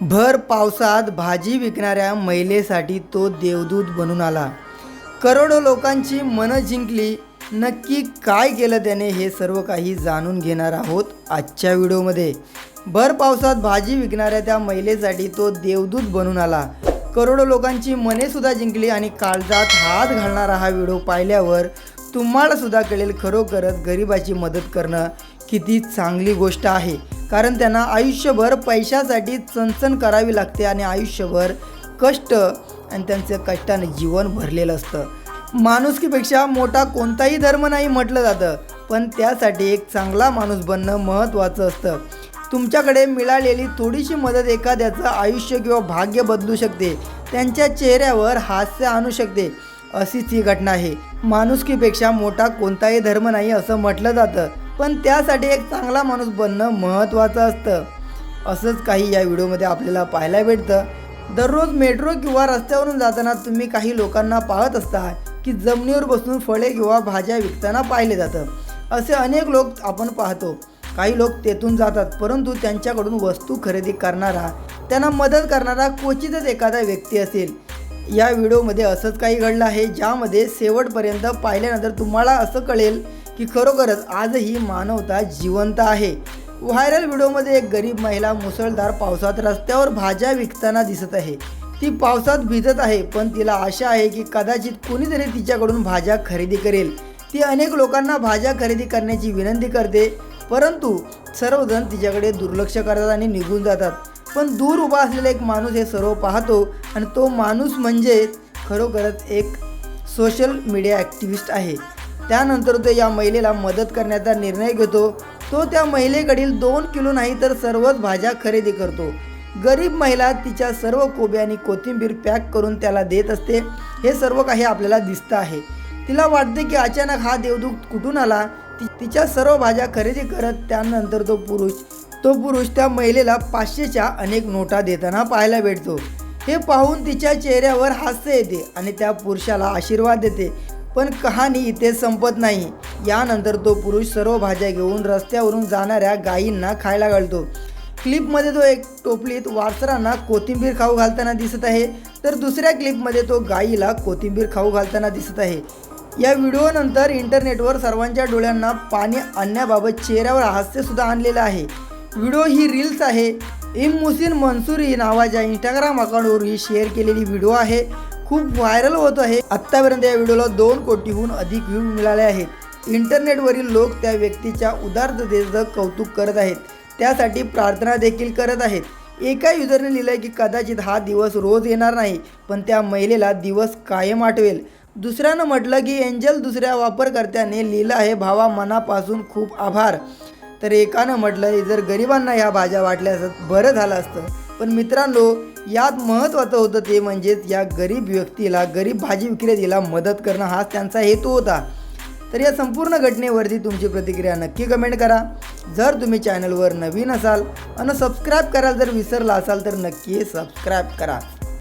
भर पावसात भाजी विकणाऱ्या महिलेसाठी तो देवदूत बनून आला. करोडो लोकांची मनं जिंकली. नक्की काय केलं त्याने हे सर्व काही जाणून घेणार आहोत आजच्या व्हिडिओमध्ये. भर पावसात भाजी विकणाऱ्या त्या महिलेसाठी तो देवदूत बनून आला. करोडो लोकांची मनेसुद्धा जिंकली आणि काळजात हात घालणारा हा व्हिडिओ पाहिल्यावर तुम्हालासुद्धा कळेल खरोखरच गरिबाची मदत करणं किती चांगली गोष्ट आहे. कारण त्यांना आयुष्यभर पैशासाठी चणचण करावी लागते आणि आयुष्यभर कष्ट आणि त्यांचं कष्टाने जीवन भरलेलं असतं. माणुसकीपेक्षा मोठा कोणताही धर्म नाही म्हटलं जातं पण त्यासाठी एक चांगला माणूस बनणं महत्त्वाचं असतं. तुमच्याकडे मिळालेली थोडीशी मदत एखाद्याचं आयुष्य किंवा भाग्य बदलू शकते. त्यांच्या चेहऱ्यावर हास्य आणू शकते. अशीच ही घटना आहे. माणुसकीपेक्षा मोठा कोणताही धर्म नाही असं म्हटलं जातं. पण त्यासाठी एक चांगला माणूस बनणं महत्त्वाचं असतं. असंच काही या व्हिडिओमध्ये आपल्याला पाहायला भेटतं. दररोज मेट्रो किंवा रस्त्यावरून जाताना तुम्ही काही लोकांना पाहत असता की जमिनीवर बसून फळे किंवा भाज्या विकताना पाहिले जातं. असे अनेक लोक आपण पाहतो. काही लोक तेथून जातात परंतु त्यांच्याकडून वस्तू खरेदी करणारा त्यांना मदत करणारा क्वचितच एखादा व्यक्ती असेल. या व्हिडिओमध्ये असंच काही घडलं आहे ज्यामध्ये शेवटपर्यंत पाहिल्यानंतर तुम्हाला असं कळेल की खरोखरच आजही मानवता जिवंत आहे. व्हायरल व्हिडिओमध्ये एक गरीब महिला मुसळधार पावसात रस्त्यावर भाज्या विकताना दिसत आहे. ती पावसात भिजत आहे पण तिला आशा आहे की कदाचित कोणीतरी तिच्याकडून भाज्या खरेदी करेल. ती अनेक लोकांना भाज्या खरेदी करण्याची विनंती करते परंतु सर्वजण तिच्याकडे दुर्लक्ष करतात आणि निघून जातात. पण दूर उभा असलेला एक माणूस हे सर्व पाहतो आणि तो माणूस म्हणजे खरोखरच एक सोशल मीडिया ॲक्टिव्हिस्ट आहे. त्यानंतर तो या महिलेला मदत करण्याचा निर्णय घेतो. तो त्या महिलेकडील दोन किलो नाही तर सर्वच भाज्या खरेदी करतो. गरीब महिला तिच्या सर्व कोबी आणि कोथिंबीर पॅक करून त्याला देत असते. हे सर्व काही आपल्याला दिसतं आहे. तिला वाटते की अचानक हा देवदूत कुठून आला? ती तिच्या सर्व भाज्या खरेदी करत त्यानंतर तो पुरुष तो पुरुष त्या महिलेला पाचशेच्या अनेक नोटा देताना पाहायला भेटतो. हे पाहून तिच्या चेहऱ्यावर हास्य येते आणि त्या पुरुषाला आशीर्वाद देते. पण कहाणी इथे संपत नाही. यानंतर तो पुरुष सर्व भाज्या घेऊन रस्त्यावरून जाणाऱ्या गायींना खायला घालतो. क्लिपमध्ये तो एक टोपलीत वासरांना कोथिंबीर खाऊ घालताना दिसत आहे तर दुसऱ्या क्लिपमध्ये तो गायीला कोथिंबीर खाऊ घालताना दिसत आहे. या व्हिडिओनंतर इंटरनेटवर सर्वांच्या डोळ्यांना पाणी आणण्याबाबत चेहऱ्यावर हास्यसुद्धा आणलेलं आहे. व्हिडिओ ही रील्स आहे. इम मुसीन मनसुरी नावाच्या इंस्टाग्राम अकाउंटवर ही शेअर केलेली व्हिडिओ आहे. खूप व्हायरल होत आहे. आत्तापर्यंत या व्हिडिओला दोन कोटीहून अधिक व्ह्यू मिळाले आहेत. इंटरनेटवरील लोक त्या व्यक्तीच्या उदारतेचं कौतुक करत आहेत. त्यासाठी प्रार्थना देखील करत आहेत. एका युजरने लिहिलं की कदाचित हा दिवस रोज येणार नाही पण त्या महिलेला दिवस कायम आठवेल. दुसऱ्यानं म्हटलं की एंजल दुसऱ्या वापरकर्त्याने लिहिलं आहे भावा मनापासून खूप आभार. तर एकानं म्हटलं जर गरिबांना ह्या भाज्या वाटल्या असत बरं झालं असतं. पण मित्रांनो यात महत्त्वाचं होतं ते म्हणजेच या गरीब व्यक्तीला गरीब भाजी विक्रेतीला मदत करणं हाच त्यांचा हेतू होता. तर या संपूर्ण घटनेवरती तुमची प्रतिक्रिया नक्की कमेंट करा. जर तुम्ही चॅनलवर नवीन असाल आणि सबस्क्राईब करायला जर विसरला असाल तर नक्की सबस्क्राईब करा.